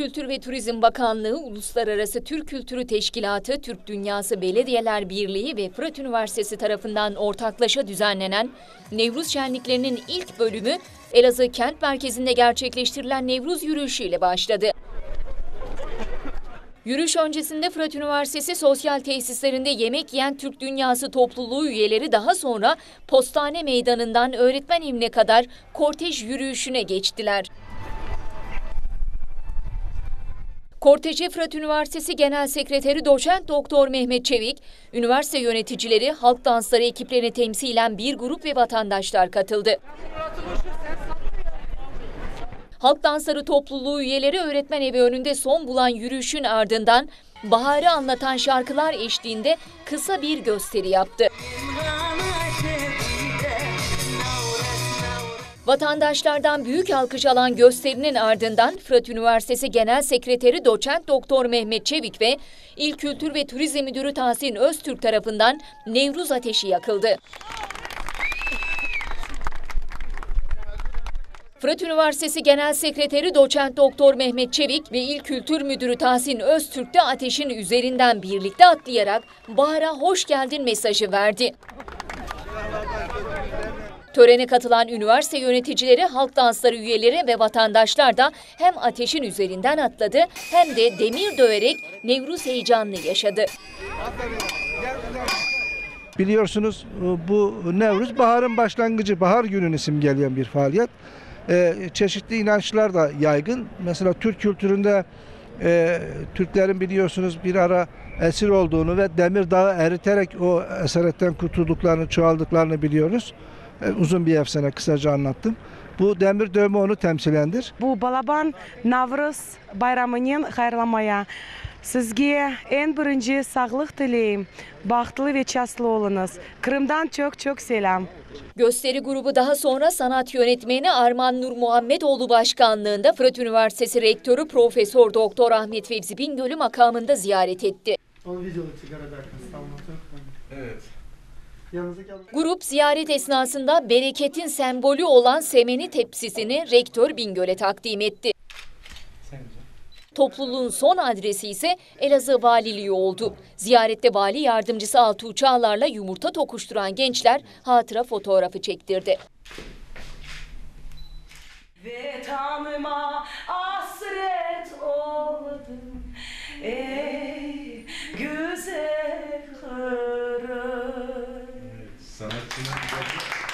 Kültür ve Turizm Bakanlığı, Uluslararası Türk Kültürü Teşkilatı, Türk Dünyası Belediyeler Birliği ve Fırat Üniversitesi tarafından ortaklaşa düzenlenen Nevruz Şenliklerinin ilk bölümü Elazığ kent merkezinde gerçekleştirilen Nevruz yürüyüşü ile başladı. Yürüyüş öncesinde Fırat Üniversitesi sosyal tesislerinde yemek yiyen Türk Dünyası topluluğu üyeleri daha sonra Postane Meydanı'ndan öğretmen evine kadar kortej yürüyüşüne geçtiler. Korteje Fırat Üniversitesi Genel Sekreteri Doçent Doktor Mehmet Çevik, üniversite yöneticileri, halk dansları ekiplerini temsilen bir grup ve vatandaşlar katıldı. Halk dansları topluluğu üyeleri öğretmen evi önünde son bulan yürüyüşün ardından baharı anlatan şarkılar eşliğinde kısa bir gösteri yaptı. Vatandaşlardan büyük alkış alan gösterinin ardından Fırat Üniversitesi Genel Sekreteri Doçent Doktor Mehmet Çevik ve İl Kültür ve Turizm Müdürü Tahsin Öztürk tarafından Nevruz ateşi yakıldı. Fırat Üniversitesi Genel Sekreteri Doçent Doktor Mehmet Çevik ve İl Kültür Müdürü Tahsin Öztürk de ateşin üzerinden birlikte atlayarak Bahar'a hoş geldin mesajı verdi. Törene katılan üniversite yöneticileri, halk dansları üyeleri ve vatandaşlar da hem ateşin üzerinden atladı hem de demir döverek Nevruz heyecanını yaşadı. Biliyorsunuz bu Nevruz baharın başlangıcı, bahar gününü simgeleyen bir faaliyet. Ee, çeşitli inançlar da yaygın. Mesela Türk kültüründe e, Türklerin biliyorsunuz bir ara esir olduğunu ve demir dağı eriterek o esaretten kurtulduklarını, çoğaldıklarını biliyoruz. Ee, uzun bir efsane kısaca anlattım. Bu demir dövme onu temsilendir. Bu Balaban Navruz bayramının hayırlamaya. Sizge en birinci sağlık dileyim. Bahtlı ve şanslı olunuz. Kırım'dan çok çok selam. Gösteri grubu daha sonra sanat yönetmeni Arman Nur Muhammedoğlu başkanlığında Fırat Üniversitesi Rektörü Profesör Doktor Ahmet Fevzi Bingöl'ü makamında ziyaret etti. Evet. Grup ziyaret esnasında bereketin sembolü olan semeni tepsisini Rektör Bingöl'e takdim etti. Topluluğun son adresi ise Elazığ Valiliği oldu. Ziyarette vali yardımcısı Altuğ Çağlar'la yumurta tokuşturan gençler hatıra fotoğrafı çektirdi. Ve tanıma Obrigado.